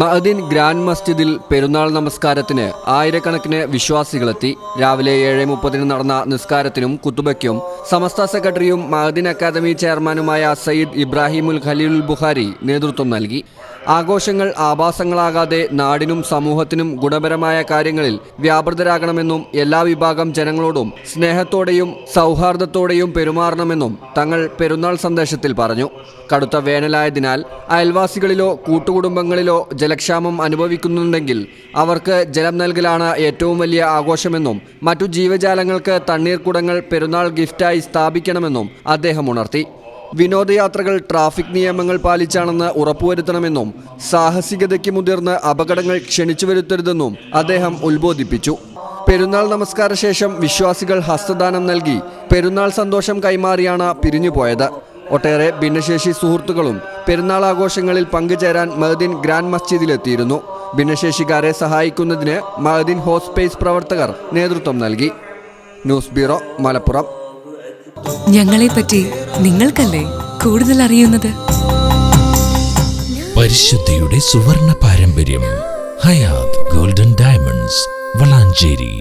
Ma'din grand മസ്ജിദിൽ പെരുന്നാൾ നമസ്കാരത്തിന് ആയിരക്കണക്കിന് വിശ്വാസികളെത്തി. രാവിലെ ഏഴ് മുപ്പതിന് നടന്ന നിസ്കാരത്തിനും കുത്തുബയ്ക്കും സമസ്ത സെക്രട്ടറിയും മഅദിൻ അക്കാദമി ചെയർമാനുമായ സയ്യിദ് ഇബ്രാഹിമുൽ ഖലീൽ ബുഖാരി നേതൃത്വം നൽകി. ആഘോഷങ്ങൾ ആഭാസങ്ങളാകാതെ നാടിനും സമൂഹത്തിനും ഗുണപരമായ കാര്യങ്ങളിൽ വ്യാപൃതരാകണമെന്നും എല്ലാ വിഭാഗം ജനങ്ങളോടും സ്നേഹത്തോടെയും സൗഹാർദ്ദത്തോടെയും പെരുമാറണമെന്നും തങ്ങൾ പെരുന്നാൾ സന്ദേശത്തിൽ പറഞ്ഞു. കടുത്ത വേനലായതിനാൽ അയൽവാസികളിലോ കൂട്ടുകുടുംബങ്ങളിലോ ജലക്ഷാമം അനുഭവിക്കുന്നുണ്ടെങ്കിൽ അവർക്ക് ജലം നൽകലാണ് ഏറ്റവും വലിയ ആഘോഷമെന്നും മറ്റു ജീവജാലങ്ങൾക്ക് തണ്ണീർക്കുടങ്ങൾ പെരുന്നാൾ ഗിഫ്റ്റായി സ്ഥാപിക്കണമെന്നും അദ്ദേഹം ഉണർത്തി. വിനോദയാത്രകൾ ട്രാഫിക് നിയമങ്ങൾ പാലിച്ചാണെന്ന് ഉറപ്പുവരുത്തണമെന്നും സാഹസികതയ്ക്ക് മുതിർന്ന് അപകടങ്ങൾ ക്ഷണിച്ചു വരുത്തരുതെന്നും അദ്ദേഹം ഉത്ബോധിപ്പിച്ചു. പെരുന്നാൾ നമസ്കാര ശേഷം വിശ്വാസികൾ ഹസ്തദാനം നൽകി പെരുന്നാൾ സന്തോഷം കൈമാറിയാണ് പിരിഞ്ഞുപോയത്. ഒട്ടേറെ ഭിന്നശേഷി സുഹൃത്തുക്കളും പെരുന്നാൾ ആഘോഷങ്ങളിൽ പങ്കുചേരാൻ മഹദീൻ ഗ്രാൻഡ് മസ്ജിദിലെത്തിയിരുന്നു. ഭിന്നശേഷിക്കാരെ സഹായിക്കുന്നതിന് മഹദീൻ ഹോസ്പേസ് പ്രവർത്തകർ നേതൃത്വം നൽകി. News bureau Malappuram. ഞങ്ങളെ പറ്റി നിങ്ങൾക്കല്ലേ കൂടുതൽ അറിയുന്നത്? പരിശുദ്ധിയുടെ സുവർണ പാരമ്പര്യം ഹയാത് ഗോൾഡൻ ഡയമണ്ട്സ് വളാഞ്ചേരി.